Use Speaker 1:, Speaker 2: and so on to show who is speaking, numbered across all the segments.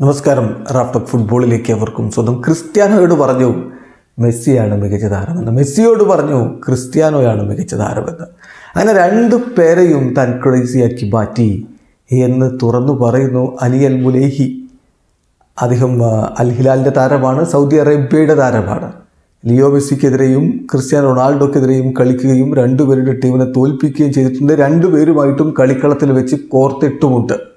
Speaker 1: നമസ്കാരം. റാഫ്റ്റോക്ക് ഫുട്ബോളിലേക്ക് അവർക്കും സ്വന്തം ക്രിസ്ത്യാനോയോട് പറഞ്ഞു മെസ്സിയാണ് മികച്ച താരമെന്ന്. മെസ്സിയോട് പറഞ്ഞു ക്രിസ്ത്യാനോയാണ് മികച്ച താരമെന്ന്. അങ്ങനെ രണ്ടു പേരെയും താൻ ക്രേസിയാക്കി മാറ്റി എന്ന് തുറന്നു പറയുന്നു അലി അൽ മുലേഹി. അദ്ദേഹം അൽ ഹിലാലിന്റെ താരമാണ് സൗദി അറേബ്യയുടെ താരമാണ്. ലിയോ മെസ്സിക്കെതിരെയും ക്രിസ്ത്യാനോ റൊണാൾഡോക്കെതിരെയും കളിക്കുകയും രണ്ടുപേരുടെ ടീമിനെ തോൽപ്പിക്കുകയും ചെയ്തിട്ടുണ്ട്. രണ്ടുപേരുമായിട്ടും കളിക്കളത്തിൽ വെച്ച് കോർത്തിട്ടുമുണ്ട്.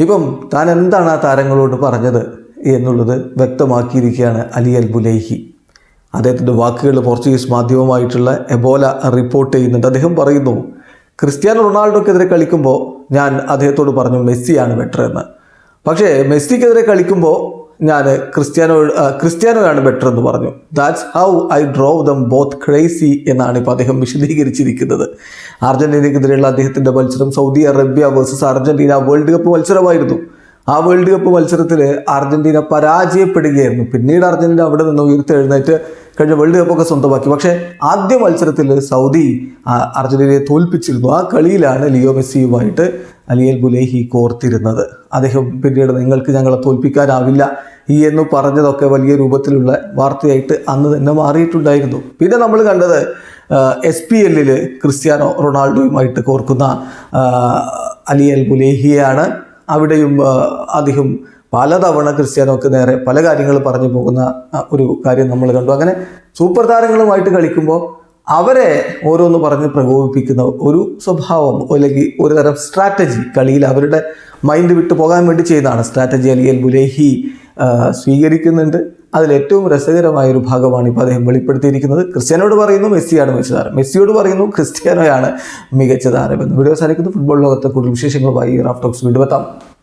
Speaker 1: ഇപ്പം താൻ എന്താണ് ആ താരങ്ങളോട് പറഞ്ഞത് എന്നുള്ളത് വ്യക്തമാക്കിയിരിക്കുകയാണ് അലി അൽ ബുലൈഹി അദ്ദേഹത്തിന്റെ വാക്കുകൾ പോർച്ചുഗീസ് മാധ്യമമായിട്ടുള്ള എബോല റിപ്പോർട്ട് ചെയ്യുന്നുണ്ട്. അദ്ദേഹം പറയുന്നു ക്രിസ്ത്യാനോ റൊണാൾഡോക്കെതിരെ കളിക്കുമ്പോൾ ഞാൻ അദ്ദേഹത്തോട് പറഞ്ഞു മെസ്സിയാണ് ബെറ്റർ എന്ന്. പക്ഷേ മെസ്സിക്കെതിരെ കളിക്കുമ്പോൾ ഞാൻ ക്രിസ്ത്യാനോ ക്രിസ്ത്യാനോയാണ് ബെറ്റർ എന്ന് പറഞ്ഞു. That's how I drove them both crazy എന്നാണ് ഇപ്പോൾ അദ്ദേഹം വിശദീകരിച്ചിരിക്കുന്നത്. അർജന്റീനയ്ക്കെതിരെയുള്ള അദ്ദേഹത്തിന്റെ മത്സരം Saudi Arabia versus Argentina world cup മത്സരമായിരുന്നു. ആ വേൾഡ് കപ്പ് മത്സരത്തിൽ അർജന്റീന പരാജയപ്പെടുകയായിരുന്നു. പിന്നീട് അർജന്റീന അവിടെ നിന്ന് ഉയർത്തെഴുന്നേറ്റ് കഴിഞ്ഞ വേൾഡ് കപ്പൊക്കെ സ്വന്തമാക്കി. പക്ഷേ ആദ്യ മത്സരത്തിൽ സൗദി അർജന്റീനയെ തോൽപ്പിച്ചിരുന്നു. ആ കളിയിലാണ് ലിയോ മെസ്സിയുമായിട്ട് അലിയൽ ബുലേഹി കോർത്തിരുന്നത്. അദ്ദേഹം പിന്നീട് നിങ്ങൾക്ക് ഞങ്ങളെ തോൽപ്പിക്കാനാവില്ല. ഈ എന്ന് പറഞ്ഞതൊക്കെ വലിയ രൂപത്തിലുള്ള വാർത്തയായിട്ട് അന്ന് തന്നെ മാറിയിട്ടുണ്ടായിരുന്നു. പിന്നെ നമ്മൾ കണ്ടത് എസ് പി എല്ലിൽ ക്രിസ്ത്യാനോ റൊണാൾഡോയുമായിട്ട് കോർക്കുന്ന അലി അൽ ബുലേഹിയാണ് അവിടെയും അദ്ദേഹം പലതവണ ക്രിസ്ത്യാനോക്ക് നേരെ പല കാര്യങ്ങൾ പറഞ്ഞു പോകുന്ന ഒരു കാര്യം നമ്മൾ കണ്ടു. അങ്ങനെ സൂപ്പർ താരങ്ങളുമായിട്ട് കളിക്കുമ്പോൾ അവരെ ഓരോന്ന് പറഞ്ഞ് പ്രകോപിപ്പിക്കുന്ന ഒരു സ്വഭാവം അല്ലെങ്കിൽ ഒരു തരം സ്ട്രാറ്റജി കളിയിൽ അവരുടെ മൈൻഡ് വിട്ടു പോകാൻ വേണ്ടി ചെയ്യുന്നതാണ്. സ്ട്രാറ്റജി അല്ലെങ്കിൽ ബുലേഹി സ്വീകരിക്കുന്നുണ്ട്. അതിലേറ്റവും രസകരമായ ഒരു ഭാഗമാണ് ഇപ്പോൾ അദ്ദേഹം വെളിപ്പെടുത്തിയിരിക്കുന്നത്. ക്രിസ്ത്യാനോട് പറയുന്നു മെസ്സിയാണ് മികച്ച താരം മെസ്സിയോട് പറയുന്നു ക്രിസ്ത്യാനോയാണ് മികച്ച താരം എന്ന്. വീഡിയോ സാധിക്കുന്നു ഫുട്ബോൾ ലോകത്തെ കൂടുതൽ വിശേഷങ്ങളുമായി റാഫ്റ്റോക്സ് വീണ്ടും എത്താം.